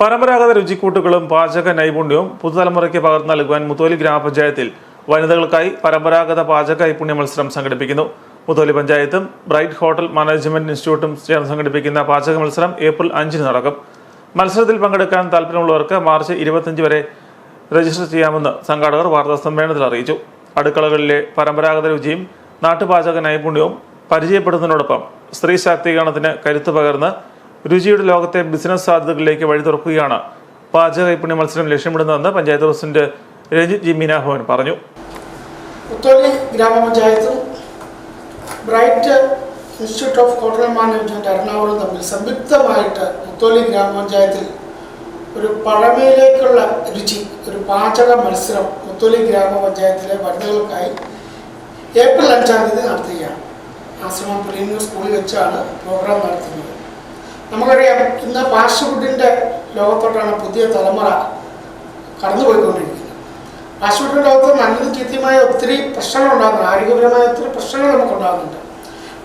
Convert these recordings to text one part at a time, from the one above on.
പരമ്പരാഗത രുചിക്കൂട്ടുകളും പാചക നൈപുണ്യവും പുതുതലമുറയ്ക്ക് പകർന്നു നൽകുവാൻ മുത്തോലി ഗ്രാമപഞ്ചായത്തിൽ വനിതകൾക്കായി പരമ്പരാഗത പാചക നൈപുണ്യ മത്സരം സംഘടിപ്പിക്കുന്നു. മുത്തോലി പഞ്ചായത്തും ബ്രൈറ്റ് ഹോട്ടൽ മാനേജ്മെന്റ് ഇൻസ്റ്റിറ്റ്യൂട്ടും ചേർന്ന് സംഘടിപ്പിക്കുന്ന പാചക മത്സരം ഏപ്രിൽ അഞ്ചിന് നടക്കും. മത്സരത്തിൽ പങ്കെടുക്കാൻ താല്പര്യമുള്ളവർക്ക് മാർച്ച് ഇരുപത്തിയഞ്ച് വരെ രജിസ്റ്റർ ചെയ്യാമെന്ന് സംഘാടകർ വാർത്താ സമ്മേളനത്തിൽ അറിയിച്ചു. അടുക്കളകളിലെ പരമ്പരാഗത രുചിയും നാട്ടുപാചക നൈപുണ്യവും പരിചയപ്പെടുന്നതിനോടൊപ്പം സ്ത്രീ ശാക്തീകരണത്തിന് കരുത്തു പകർന്ന് രുചിയുടെ ലോകത്തെ ബിസിനസ് സാധ്യതകളിലേക്ക് വഴി തുറക്കുകയാണ്. പാചക നൈപുണ്യ മത്സരം ലക്ഷ്യമിടുന്നതെന്ന് പഞ്ചായത്ത് പ്രസിഡന്റ് രഞ്ജിത് ജി മീനാഭവൻ പറഞ്ഞു. Putholi ഗ്രാമപഞ്ചായത്തും Bright Institute of Hotel Management Ernakulam തമ്മിൽ സംയുക്തമായിട്ട് പുത്തോലി ഗ്രാമപഞ്ചായത്തിൽ ഒരു പഴമയിലേക്കുള്ള രുചി ഒരു പാചക മത്സരം മുത്തോലി ഗ്രാമപഞ്ചായത്തിലെ വനിതകൾക്കായി ഏപ്രിൽ അഞ്ചാം തീയതി നടത്തുകയാണ്. ആശ്രമം പ്രീമിയർ സ്കൂളിൽ വെച്ചാണ് പ്രോഗ്രാം നടത്തുന്നത്. നമുക്കറിയാം ഇന്ന് ഫാസ്റ്റ് ഫുഡിന്റെ ലോകത്തോട്ടാണ് പുതിയ തലമുറ കടന്നുപോയിക്കൊണ്ടിരിക്കുന്നത്. ഫാസ്റ്റ് ഫുഡ് ലോകത്ത് നല്ലതും ചീത്തയുമായ ഒത്തിരി പ്രശ്നങ്ങൾ ആരോഗ്യപരമായ ഒത്തിരി പ്രശ്നങ്ങൾ നമുക്കുണ്ടാകുന്നുണ്ട്.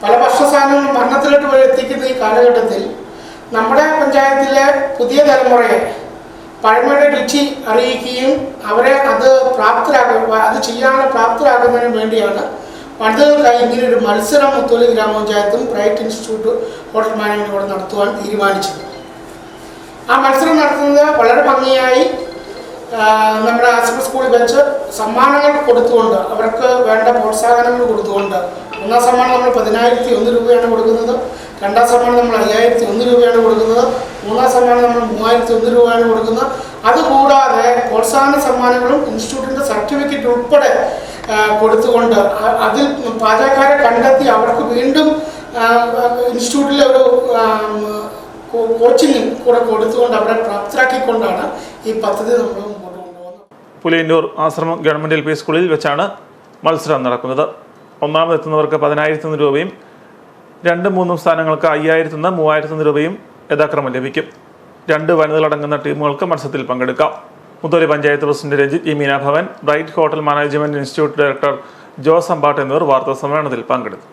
പല ഭക്ഷണ സാധനങ്ങൾ മരണത്തിലോട്ട് പോയി എത്തിക്കുന്ന ഈ കാലഘട്ടത്തിൽ നമ്മുടെ പഞ്ചായത്തിലെ പുതിയ തലമുറയെ പഴമയുടെ രുചി അറിയിക്കുകയും അവരെ അത് പ്രാപ്തരാക്കുക അത് ചെയ്യാനുള്ള പ്രാപ്തരാക്കുന്നതിന് വേണ്ടിയാണ് വനിതകൾക്കായി കഴിഞ്ഞ ഒരു മത്സരം മുത്തോലി ഗ്രാമപഞ്ചായത്തും പ്രൈവറ്റ് ഇൻസ്റ്റിറ്റ്യൂട്ട് ഹോട്ടൽ മാനേജ്മെന്റ് കൂടെ നടത്തുവാൻ തീരുമാനിച്ചത് ആ മത്സരം നടത്തുന്നത് വളരെ ഭംഗിയായി നമ്മുടെ ആശ്രമ സ്കൂളിൽ വെച്ച് സമ്മാനങ്ങൾ കൊടുത്തുകൊണ്ട് അവർക്ക് വേണ്ട പ്രോത്സാഹനങ്ങൾ കൊടുത്തുകൊണ്ട്. ഒന്നാം സമ്മാനം നമ്മൾ പതിനായിരത്തി ഒന്ന് രൂപയാണ് കൊടുക്കുന്നത് രണ്ടാം സമ്മാനം നമ്മൾ അയ്യായിരത്തി ഒന്ന് രൂപയാണ് കൊടുക്കുന്നത് മൂന്നാം സമ്മാനം നമ്മൾ മൂവായിരത്തി ഒന്ന് രൂപയാണ് കൊടുക്കുന്നത്. അതുകൂടാതെ പ്രോത്സാഹന സമ്മാനങ്ങളും ഇൻസ്റ്റിറ്റ്യൂട്ടിന്റെ സർട്ടിഫിക്കറ്റ് ഉൾപ്പെടെ കൊടുത്തുകൊണ്ട് അത് പാചകക്കാരെ കണ്ടെത്തി അവർക്ക് വീണ്ടും ഇൻസ്റ്റിറ്റ്യൂട്ടിലെ ഒരു കോച്ചിങ് കൂടെ കൊടുത്തുകൊണ്ട് അവരെ പ്രാപ്തരാക്കിക്കൊണ്ടാണ് ഈ പദ്ധതി നമ്മൾ പുലിയന്നൂർ ആശ്രമം ഗവൺമെന്റ് എൽ പി സ്കൂളിൽ വെച്ചാണ് മത്സരം നടക്കുന്നത്. ഒന്നാമതെത്തുന്നവർക്ക് പതിനായിരത്തി രൂപയും രണ്ടും മൂന്നും സ്ഥാനങ്ങൾക്ക് അയ്യായിരത്തി നിന്ന് മൂവായിരത്തി രൂപയും യഥാക്രമം ലഭിക്കും. രണ്ട് വനിതകളടങ്ങുന്ന ടീമുകൾക്ക് മത്സരത്തിൽ പങ്കെടുക്കാം. Mutholi panchayat president Ranjith E Meenabhavan Bright Hotel Management Institute director Jose Ampat എന്നിവർ വാർത്താ സമ്മേളനത്തിൽ പങ്കെടുത്തു.